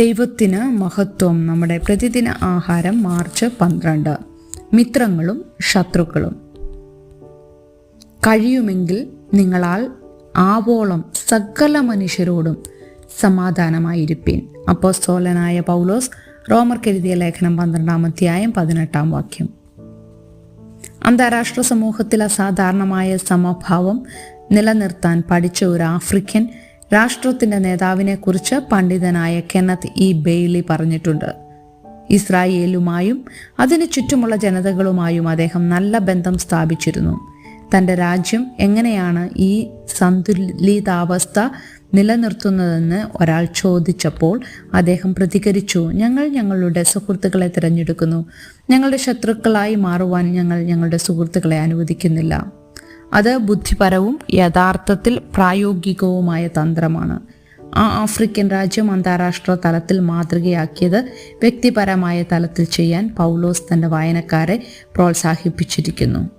ദൈവത്തിന് മഹത്വം നമ്മുടെ പ്രതിദിന ആഹാരം മാർച്ച് പന്ത്രണ്ട്. മിത്രങ്ങളും ശത്രുക്കളും. കഴിയുമെങ്കിൽ നിങ്ങളാൽ ആവോളം സകല മനുഷ്യരോടും സമാധാനമായിരിപ്പിൻ. അപ്പോസ്തോലനായ പൗലോസ് റോമർക്കെഴുതിയ ലേഖനം പന്ത്രണ്ടാം അധ്യായം പതിനെട്ടാം വാക്യം. അന്താരാഷ്ട്ര സമൂഹത്തിൽ അസാധാരണമായ സമഭാവം നിലനിർത്താൻ പഠിച്ച ഒരു ആഫ്രിക്കൻ രാഷ്ട്രത്തിന്റെ നേതാവിനെ കുറിച്ച് പണ്ഡിതനായ കെന്നത്ത് ഇ ബെയ്ലി പറഞ്ഞിട്ടുണ്ട്. ഇസ്രായേലുമായും അതിനു ചുറ്റുമുള്ള ജനതകളുമായും അദ്ദേഹം നല്ല ബന്ധം സ്ഥാപിച്ചിരുന്നു. തന്റെ രാജ്യം എങ്ങനെയാണ് ഈ സന്തുലിതാവസ്ഥ നിലനിർത്തുന്നതെന്ന് ഒരാൾ ചോദിച്ചപ്പോൾ അദ്ദേഹം പ്രതികരിച്ചു. ഞങ്ങൾ ഞങ്ങളുടെ സുഹൃത്തുക്കളെ തിരഞ്ഞെടുക്കുന്നു. ഞങ്ങളുടെ ശത്രുക്കളായി മാറുവാൻ ഞങ്ങൾ ഞങ്ങളുടെ സുഹൃത്തുക്കളെ അനുവദിക്കുന്നില്ല. അത് ബുദ്ധിപരവും യഥാർത്ഥത്തിൽ പ്രായോഗികവുമായ തന്ത്രമാണ്. ആ ആഫ്രിക്കൻ രാജ്യം അന്താരാഷ്ട്ര തലത്തിൽ മാതൃകയാക്കിയത് വ്യക്തിപരമായ തലത്തിൽ ചെയ്യാൻ പൗലോസ് തന്റെ വായനക്കാരെ പ്രോത്സാഹിപ്പിച്ചിരിക്കുന്നു.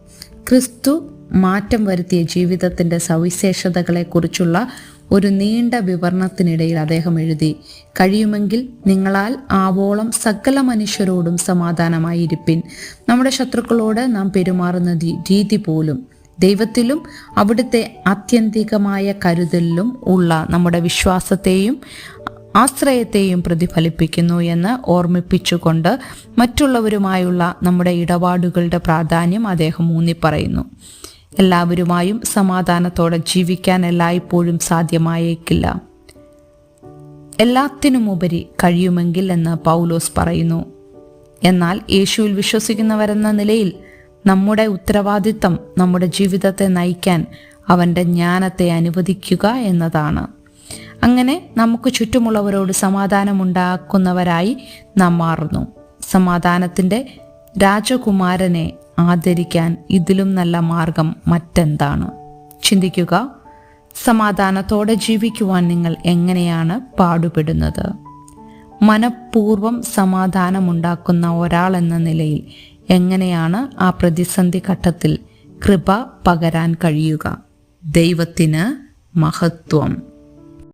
ക്രിസ്തു മാറ്റം വരുത്തിയ ജീവിതത്തിന്റെ സവിശേഷതകളെക്കുറിച്ചുള്ള ഒരു നീണ്ട വിവരണത്തിനിടയിൽ അദ്ദേഹം എഴുതി കഴിയുമെങ്കിൽ നിങ്ങളാൽ ആവോളം സകല മനുഷ്യരോടും സമാധാനമായിരിപ്പിൻ. നമ്മുടെ ശത്രുക്കളോട് നാം പെരുമാറുന്ന രീതി പോലും ദൈവത്തിലും അവിടുത്തെ ആത്യന്തികമായ കരുതലിലും ഉള്ള നമ്മുടെ വിശ്വാസത്തെയും ആശ്രയത്തെയും പ്രതിഫലിപ്പിക്കുന്നു എന്ന് ഓർമ്മിപ്പിച്ചുകൊണ്ട് മറ്റുള്ളവരുമായുള്ള നമ്മുടെ ഇടപാടുകളുടെ പ്രാധാന്യം അദ്ദേഹം ഊന്നിപ്പറയുന്നു. എല്ലാവരുമായും സമാധാനത്തോടെ ജീവിക്കാൻ എല്ലായ്പ്പോഴും സാധ്യമായേക്കില്ല. എല്ലാത്തിനുമുപരി കഴിയുമെങ്കിൽ എന്ന് പൗലോസ് പറയുന്നു. എന്നാൽ യേശുവിൽ വിശ്വസിക്കുന്നവരെന്ന നിലയിൽ നമ്മുടെ ഉത്തരവാദിത്തം നമ്മുടെ ജീവിതത്തെ നയിക്കാൻ അവന്റെ ജ്ഞാനത്തെ അനുവദിക്കുക എന്നതാണ്. അങ്ങനെ നമുക്ക് ചുറ്റുമുള്ളവരോട് സമാധാനമുണ്ടാക്കുന്നവരായി നാം മാറുന്നു. സമാധാനത്തിന്റെ രാജകുമാരനെ ആദരിക്കാൻ ഇതിലും നല്ല മാർഗം മറ്റെന്താണ്? ചിന്തിക്കുക സമാധാനത്തോടെ ജീവിക്കുവാൻ നിങ്ങൾ എങ്ങനെയാണ് പാടുപെടുന്നത്? മനഃപൂർവം സമാധാനമുണ്ടാക്കുന്ന ഒരാൾ എന്ന നിലയിൽ എങ്ങനെയാണ് ആ പ്രതിസന്ധി ഘട്ടത്തിൽ കൃപ പകരാൻ കഴിയുക? ദൈവത്തിന് മഹത്വം.